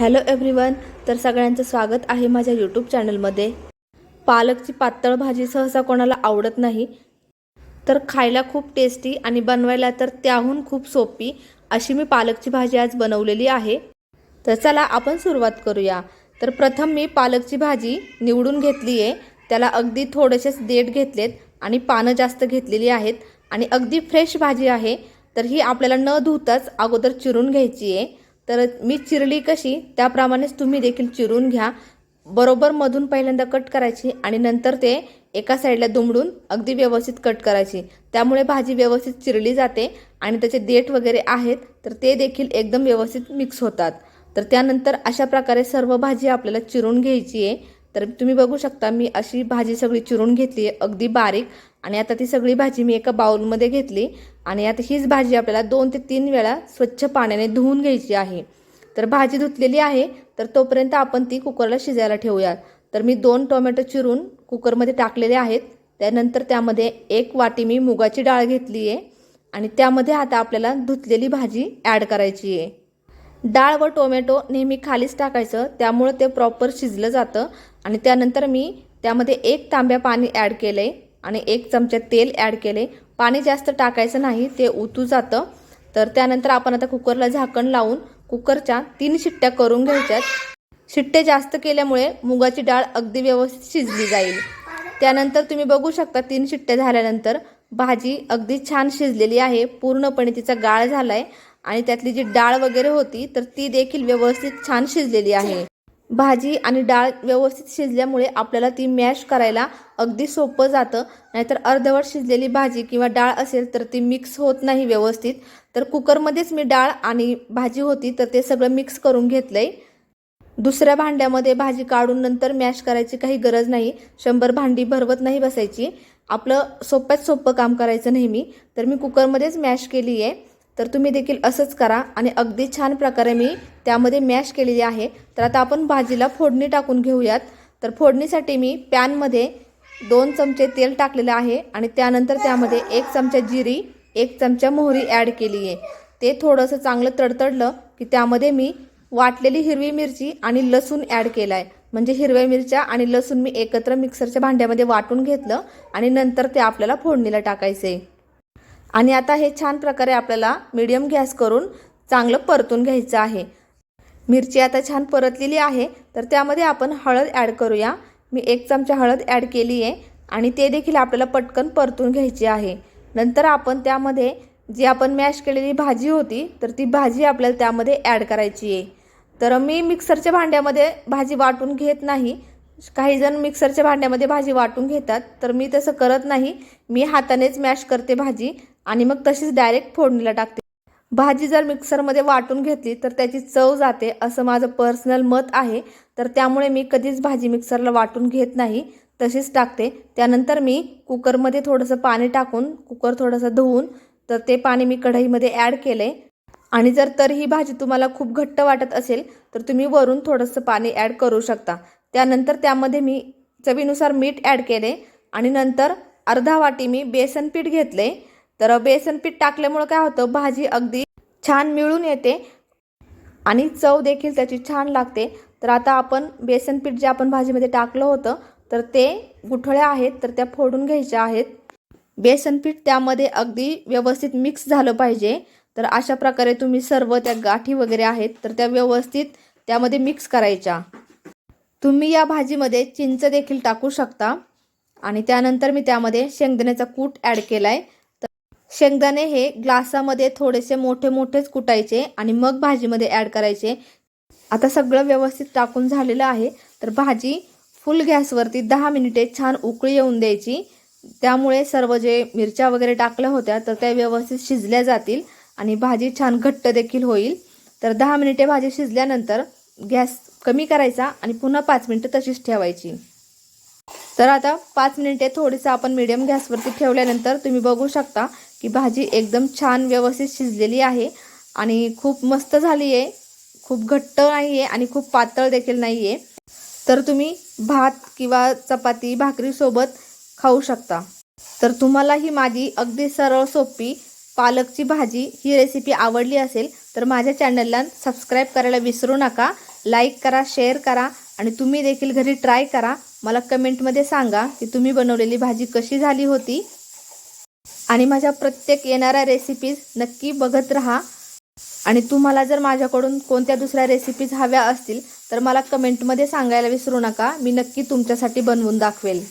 Hello everyone तर सगळ्यांचं स्वागत आहे माझ्या यूट्यूब चॅनलमध्ये. पालकची पातळ भाजी सहसा कोणाला आवडत नाही तर खायला खूप टेस्टी आणि बनवायला तर त्याहून खूप सोपी अशी मी पालकची भाजी आज बनवलेली आहे. तर चला आपण सुरुवात करूया. तर प्रथम मी पालकची भाजी निवडून घेतली आहे. त्याला अगदी थोडेसेच देठ घेतलेत आणि पानं जास्त घेतलेली आहेत. आणि अगदी फ्रेश भाजी आहे तर ही आपल्याला न धुताच अगोदर चिरून घ्यायची आहे. तर मी चिरली कशी त्याप्रमाणेच तुम्ही देखील चिरून घ्या. बरोबर मधून पहिल्यांदा कट करायची आणि नंतर ते एका साईडला दुमडून अगदी व्यवस्थित कट करायची. त्यामुळे भाजी व्यवस्थित चिरली जाते आणि त्याचे देठ वगैरे आहेत तर ते देखील एकदम व्यवस्थित मिक्स होतात. तर त्यानंतर अशा प्रकारे सर्व भाजी आपल्याला चिरून घ्यायची आहे. तर तुम्ही बघू शकता मी अशी भाजी सगळी चिरून घेतली आहे अगदी बारीक. आणि आता ती सगळी भाजी मी एका बाउलमध्ये घेतली. आणि आता हीच भाजी आपल्याला दोन ते तीन वेळा स्वच्छ पाण्याने धुवून घ्यायची आहे. तर भाजी धुतलेली आहे तर तोपर्यंत आपण ती कुकरला शिजायला ठेवूयात. तर मी दोन टोमॅटो चिरून कुकरमध्ये टाकलेले आहेत. त्यानंतर त्यामध्ये एक वाटी मी मुगाची डाळ घेतली आहे आणि त्यामध्ये आता आपल्याला धुतलेली भाजी ॲड करायची आहे. डाळ व टोमॅटो नेहमी खालीच टाकायचं त्यामुळं ते प्रॉपर शिजलं जातं. आणि त्यानंतर मी त्यामध्ये एक तांब्या पाणी ॲड केलं आहे आणि एक चमचा तेल ॲड केले पाणी जास्त टाकायचं नाही ते उतू जातं. तर त्यानंतर आपण आता कुकरला झाकण लावून कुकरच्या तीन शिट्ट्या करून घ्यायच्यात. शिट्टे जास्त केल्यामुळे मुगाची डाळ अगदी व्यवस्थित शिजली जाईल. त्यानंतर तुम्ही बघू शकता तीन शिट्ट्या झाल्यानंतर भाजी अगदी छान शिजलेली आहे. पूर्णपणे तिचा गाळ झाला आहे आणि त्यातली जी डाळ वगैरे होती तर ती देखील व्यवस्थित छान शिजलेली आहे. भाजी आणि डाळ व्यवस्थित शिजल्यामुळे आपल्याला ती मॅश करायला अगदी सोपं जातं. नाहीतर अर्धवट शिजलेली भाजी किंवा डाळ असेल तर ती मिक्स होत नाही व्यवस्थित. तर कुकरमध्येच मी डाळ आणि भाजी होती तर ते सगळं मिक्स करून घेतलं आहे दुसऱ्या भांड्यामध्ये भाजी काढून नंतर मॅश करायची काही गरज नाही. शंभर भांडी भरवत नाही बसायची. आपलं सोप्यात सोपं काम करायचं नेहमी. तर मी कुकरमध्येच मॅश केली आहे तर तुम्ही देखील असंच करा. आणि अगदी छान प्रकारे मी त्यामध्ये मॅश केलेली आहे. तर आता आपण भाजीला फोडणी टाकून घेऊयात. तर फोडणीसाठी मी पॅनमध्ये दोन चमचे तेल टाकलेलं आहे. आणि त्यानंतर त्यामध्ये एक चमचा जिरी एक चमचा मोहरी ॲड केली आहे. ते थोडंसं चांगलं तडतडलं की त्यामध्ये मी वाटलेली हिरवी मिरची आणि लसूण ॲड केला आहे म्हणजे हिरव्या मिरच्या आणि लसूण मी एकत्र मिक्सरच्या भांड्यामध्ये वाटून घेतलं आणि नंतर ते आपल्याला फोडणीला टाकायचं आहे आणि आता हे छान प्रकारे आपल्याला मीडियम गॅस करून चांगलं परतून घ्यायचं आहे. मिरची आता छान परतलेली आहे तर त्यामध्ये आपण हळद ॲड करूया. मी एक चमचा हळद ॲड केली आहे आणि ते देखील आपल्याला पटकन परतून घ्यायची आहे. नंतर आपण त्यामध्ये जी आपण मॅश केलेली भाजी होती तर ती भाजी आपल्याला त्यामध्ये ॲड करायची आहे तर मी मिक्सरच्या भांड्यामध्ये भाजी वाटून घेत नाही. काही जण मिक्सरच्या भांड्यामध्ये भाजी वाटून घेतात तर मी तसं करत नाही. मी हातानेच मॅश करते भाजी. आणि मग तशीच डायरेक्ट फोडणीला टाकते. भाजी जर मिक्सरमध्ये वाटून घेतली तर त्याची चव जाते असं माझं पर्सनल मत आहे. तर त्यामुळे मी कधीच भाजी मिक्सरला वाटून घेत नाही. तशीच टाकते. त्यानंतर मी कुकरमध्ये थोडंसं पाणी टाकून कुकर थोडंसं धुवून तर ते पाणी मी कढईमध्ये ॲड केले. आणि जर तर ही भाजी तुम्हाला खूप घट्ट वाटत असेल तर तुम्ही वरून थोडंसं पाणी ॲड करू शकता. त्यानंतर त्यामध्ये मी चवीनुसार मीठ ॲड केले. आणि नंतर अर्धा वाटी मी बेसन पीठ घेतले. तर बेसन पीठ टाकल्यामुळं काय होतं? भाजी अगदी छान मिळून येते आणि चव देखील त्याची छान लागते. तर आता आपण बेसन पीठ जे आपण भाजीमध्ये टाकलं होतं तर ते गुठळ्या आहेत तर त्या फोडून घ्यायच्या आहेत. बेसन पीठ त्यामध्ये अगदी व्यवस्थित मिक्स झालं पाहिजे. तर अशा प्रकारे तुम्ही सर्व त्या गाठी वगैरे आहेत तर त्या व्यवस्थित त्यामध्ये मिक्स करायच्या. तुम्ही या भाजीमध्ये चिंच देखील टाकू शकता. आणि त्यानंतर मी त्यामध्ये शेंगदाण्याचा कूट ॲड केला आहे शेंगदाणे हे ग्लासामध्ये थोडेसे मोठे मोठेच कुटायचे आणि मग भाजीमध्ये ॲड करायचे. आता सगळं व्यवस्थित टाकून झालेलं आहे. तर भाजी फुल गॅसवरती दहा मिनिटे छान उकळी येऊन द्यायची. त्यामुळे सर्व जे मिरच्या वगैरे टाकल्या होत्या तर त्या व्यवस्थित शिजल्या जातील आणि भाजी छान घट्ट देखील होईल. तर दहा मिनिटे भाजी शिजल्यानंतर गॅस कमी करायचा आणि पुन्हा पाच मिनिटं तशीच ठेवायची. तर आता पाच मिनिटे थोडीसं आपण मिडियम गॅसवरती ठेवल्यानंतर तुम्ही बघू शकता की भाजी एकदम छान व्यवस्थित शिजलेली आहे आणि खूप मस्त झाली आहे खूप घट्ट नाही आहे आणि खूप पातळ देखील नाही आहे तर तुम्ही भात किंवा चपाती भाकरीसोबत खाऊ शकता. तर तुम्हाला ही माझी अगदी सरळ सोपी पालकची भाजी ही रेसिपी आवडली असेल तर माझ्या चॅनलला सबस्क्राईब करायला विसरू नका. लाईक करा शेअर करा आणि तुम्ही देखील घरी ट्राय करा. मला कमेंटमध्ये सांगा की तुम्ही बनवलेली भाजी कशी झाली होती. आणि माझ्या प्रत्येक येणाऱ्या रेसिपीज नक्की बघत राहा. आणि तुम्हाला जर माझ्याकडून कोणत्या दुसऱ्या रेसिपीज हव्या असतील तर मला कमेंटमध्ये सांगायला विसरू नका. मी नक्की तुमच्यासाठी बनवून दाखवेल.